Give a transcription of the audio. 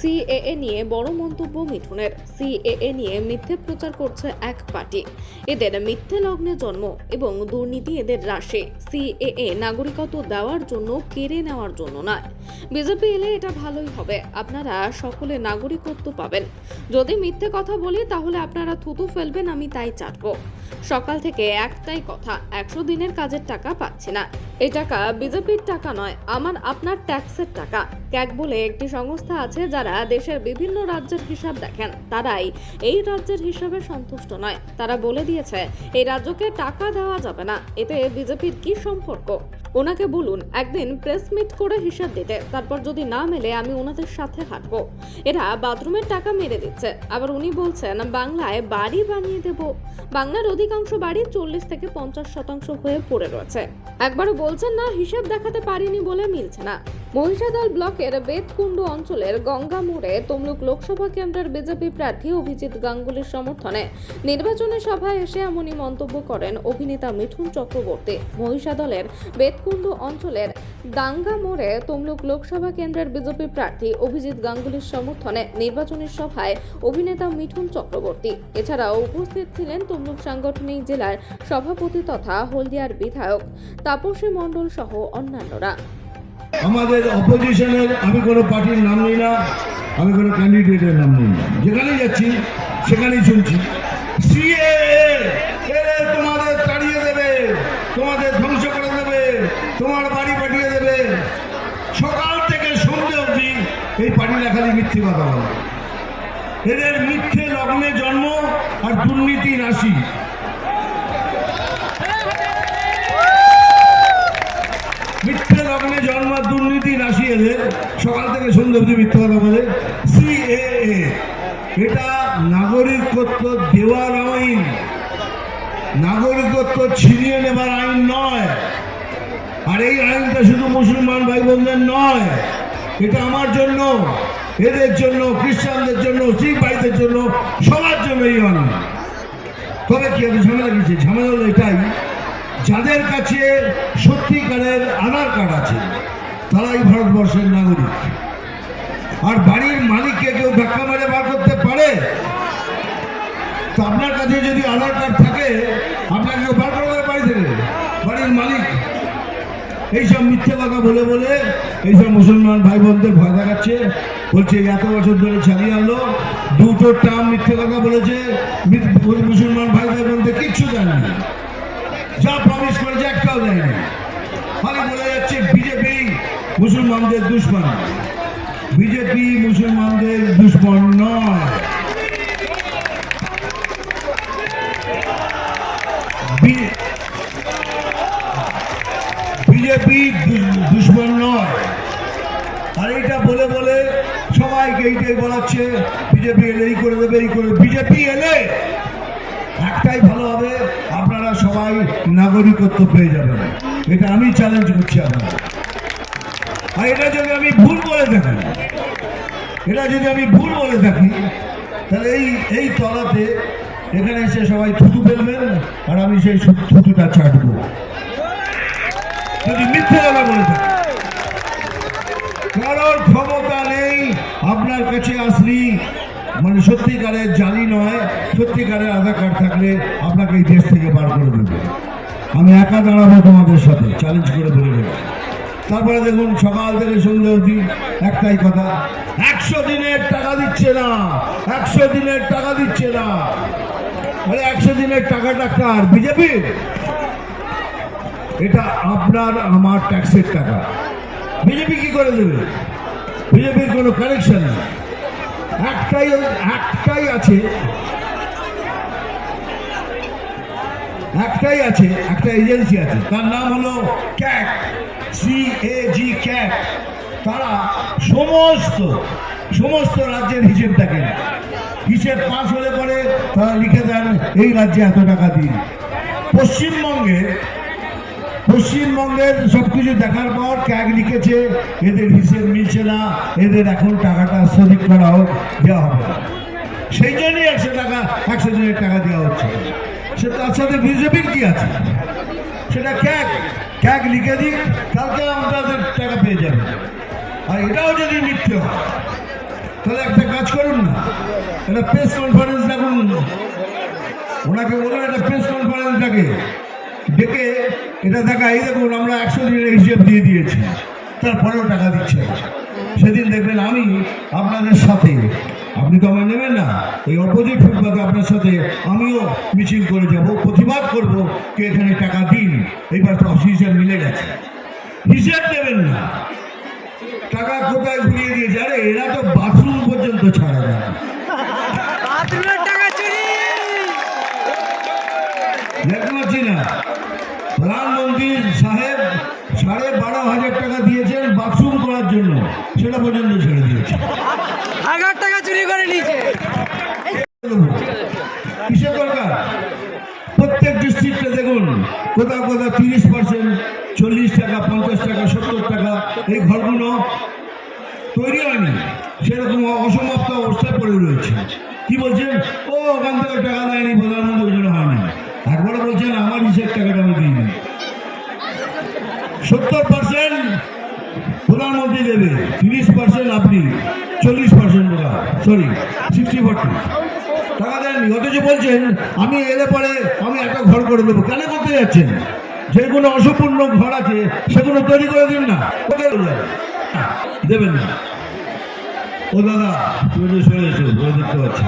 CAA নিয়ে বড় মন্তব্য মিঠুনের। সিএএ নিয়ে মিথ্যে প্রচার করছে এক পার্টি। এদের মিথ্যে লগ্নে জন্ম এবং দুর্নীতি এদের রাশে সিএএ নাগরিকত্ব দেওয়ার জন্য কেড়ে নেওয়ার জন্য নয়। বিজেপি এলে এটা ভালোই হবে। আপনারা সকলে নাগরিকত্ব পাবেন। যদি মিথ্যে কথা বলি তাহলে আপনারা থুতু ফেলবেন, আমি তাই চাটবো। সকাল থেকে একটাই কথা, একশো দিনের কাজের টাকা পাচ্ছি না। এই টাকা বিজেপির টাকা নয়, আমার আপনার ট্যাক্সের টাকা। ক্যাক বলে একটি সংস্থা আছে যারা দেশের বিভিন্ন রাজ্যের হিসাব দেখেন। তারাই এই রাজ্যের হিসাবে সন্তুষ্ট নয়। তারা বলে দিয়েছে, এই রাজ্যকে টাকা দেওয়া যাবে না, এতে বিজেপির কি সম্পর্ক? ওনাকে বলুন, একদিন প্রেস মিট করে হিসাব দিতে, তারপর যদি না মেলে আমি ওনাদের সাথে হাঁটবো। এরা বাথরুমের টাকা মেরে দিচ্ছে। আবার উনি বলছেন, বাংলায় বাড়ি বানিয়ে দেব। বাংলার অধিকাংশ বাড়ি চল্লিশ থেকে পঞ্চাশ শতাংশ হয়ে পড়ে রয়েছে। একবারও বলছেন না, হিসাব দেখাতে পারিনি বলে মিলছে না। মহিষাদল ব্লকের বেদকুণ্ড অঞ্চলের গঙ্গা মোড়ে তমলুক লোকসভা কেন্দ্রের বিজেপি প্রার্থী অভিজিৎ গাঙ্গুলির সমর্থনে নির্বাচনী সভায় এসে এমনই মন্তব্য করেন অভিনেতা মিঠুন চক্রবর্তী। মহিষাদলের বেদকুণ্ড অঞ্চলের দাঙ্গা মোড়ে তমলুক লোকসভা কেন্দ্রের বিজেপি প্রার্থী অভিজিৎ গাঙ্গুলির সমর্থনে নির্বাচনী সভায় অভিনেতা মিঠুন চক্রবর্তী। এছাড়াও উপস্থিত ছিলেন তমলুক সাংগঠনিক জেলার সভাপতি তথা হলদিয়ার বিধায়ক তাপসী মণ্ডল সহ অন্যান্যরা। আমাদের অপোজিশনের, আমি কোনো পার্টির নাম নিই না, আমি কোনো ক্যান্ডিডেটের নাম নিই না। যেখানেই যাচ্ছি, সেখানেই শুনছি তোমাদের তাড়িয়ে দেবে, তোমাদের ধ্বংস করে দেবে, তোমার বাড়ি পাঠিয়ে দেবে। সকাল থেকে সন্ধ্যে অবধি এই মিথ্যে কথা বলে। এদের মিথ্যে লগ্নে জন্ম আর দুর্নীতি রাশি মিথ্যে লগ্নে জন্ম আর দুর্নীতি সকাল থেকে অবধি মিথ্যে কথা বলে। সিএএ, এটা নাগরিকত্ব দেওয়ার আইন। নাগরিকত্ব ছিনিয়ে নেবার আইন নয়। আর এই আইনটা শুধু মুসলমান ভাই বোনদের নয়, এটা আমার জন্য, এদের জন্য, খ্রিস্টানদের জন্য, শিখ ভাইদের জন্য, সবার জন্য এই আইন। তবে কি আছে ঝামেলা কিছু ঝামেলা হলো এটাই, যাদের কাছে সত্যিকারের আধার কার্ড আছে তারাই ভারতবর্ষের নাগরিক। আর বাড়ির মালিককে কেউ ধাক্কা মেরে বার করতে পারে? তো আপনার কাছে যদি আধার কার্ড থাকে, আপনাকে কেউ বার করে বাড়ি থেকে বাড়ির মালিক। এইসব মিথ্যে কথা বলে বলে এইসব মুসলমান ভাই বোনদের ভয় দেখাচ্ছে। বলছে এত বছর ধরে চালিয়ে আনলো দুটো টার্ম মিথ্যে কথা বলেছে। মুসলমান ভাই ভাই বোনদের কিচ্ছু দেয়নি যা প্রমিস করেছে একটাও দেয়নি। খালি বলে যাচ্ছে মুসলমানদের দুশ্মন। বিজেপি মুসলমানদের দুশ্মন নয়। বিজেপি দুশ্মন নয়। আর এইটা বলে বলে সবাইকে এইটাই বলাচ্ছে, বিজেপি এলে এই করে দেবে, এই করে বিজেপি এলে একটাই ভালো হবে, আপনারা সবাই নাগরিকত্ব পেয়ে যাবেন। এটা আমি চ্যালেঞ্জ করছি আপনারা আর এটা যদি আমি ভুল বলে থাকি, এটা যদি আমি ভুল বলে থাকি, তাহলে এই এই তলাতে এখানে এসে সবাই থুতু ফেলবেন আর আমি সেই থুতুটা চাটবো যদি মিথ্যে কথা বলে থাকি। কারোর ক্ষমতা নেই আপনার কাছে আসলি। মানে সত্যিকারের জালি নয়, সত্যিকারের আধার কার্ড থাকলে আপনাকে এই দেশ থেকে বার করে দেবে। আমি একা দাঁড়াবো তোমাদের সাথে চ্যালেঞ্জ করে বলে দেবো। তারপরে দেখুন সকাল থেকে সন্ধ্যে অবধি একটাই কথা, একশো দিনের টাকা দিচ্ছে না, একশো দিনের টাকা দিচ্ছে না। আরে একশো দিনের টাকাটা কার বিজেপি? এটা আপনার, আমার ট্যাক্সের টাকা। বিজেপি কি করে দেবে? বিজেপির কোনো কানেকশন নেই। একটাই একটাই আছে একটাই আছে, একটা এজেন্সি আছে। তার নাম হলো ক্যাক সি এ জি ক্যাক তারা সমস্ত সমস্ত রাজ্যের হিসেব দেখেন। হিসেব পাশ হলে পরে তারা লিখে দেন, এই রাজ্যে এত টাকা দিন। পশ্চিমবঙ্গে, পশ্চিমবঙ্গের সব কিছু দেখার পর ক্যাগ লিখেছে, এদের হিসেব মিলছে না, এদের এখন টাকাটা স্থগিত করা হোক দেওয়া হবে। সেই জন্যই একশো টাকা, একশো দিনের টাকা দেওয়া হচ্ছে। সে তার সাথে বিজেপির কি আছে? সেটা ক্যাগ ক্যাগ লিখে দিক, কালকে আমাদের টাকা পেয়ে যাবে। আর এটাও যদি মিথ্যে হয়, তাহলে একটা কাজ করুন না। একটা প্রেস কনফারেন্স ডাকুন ওনাকে বলুন একটা প্রেস কনফারেন্স ডাকে ডেকে এটা দেখা এই দেখুন, আমরা একশো দিনের হিসেব দিয়ে দিয়েছি। তারপরেও টাকা দিচ্ছে সেদিন দেখবেন আমি আপনাদের সাথে আপনি তো আমায় নেবেন না। এই অপোজিট ফুটপাতে আপনার সাথে আমিও মিছিল করে যাব প্রতিবাদ করব কে এখানে টাকা দিন। এইবার তো হিসেব মিলে গেছে। হিসেব দেবেন না। টাকা কোথায় ঘুরিয়ে দিয়েছে? আরে এরা তো বাথরুম পর্যন্ত ছাড়া দেখতে পাচ্ছি না। প্রধানমন্ত্রী সাহেব সাড়ে বারো হাজার টাকা দিয়েছেন বাথরুম করার জন্য। সেটা পর্যন্ত ছেড়ে দিয়েছে। হাজার টাকা চুরি করে নিয়েছে। কিসের দরকার? প্রত্যেক ডিস্ট্রিক্টে দেখুন কোথাও কোথাও তিরিশ পার্সেন্ট চল্লিশ টাকা পঞ্চাশ টাকা সত্তর টাকা এই ঘরগুলো তৈরি হয়নি। সেরকম অসমাপ্ত অবস্থায় পড়ে রয়েছে। কি বলছেন? ও ওখান থেকে টাকা দেয়নি প্রধানমন্ত্রী ওই জন্য হয়নি একবারে বলছেন আমার হিসেব আমি প্রধানমন্ত্রী দেবে, তিরিশ পার্সেন্ট আপনি, চল্লিশ পার্সেন্ট সরি সিক্সটি ফোরটি টাকা দেননি, অথচ বলছেন, আমি এলে পরে আমি একটা ঘর করে দেবো। কেন করতে যাচ্ছেন? যেগুলো অসম্পূর্ণ ঘর আছে, সেগুলো তৈরি করে দিন না। দেবেন না। ও দাদা, তুমি সরে এসো দেখতে পাচ্ছি।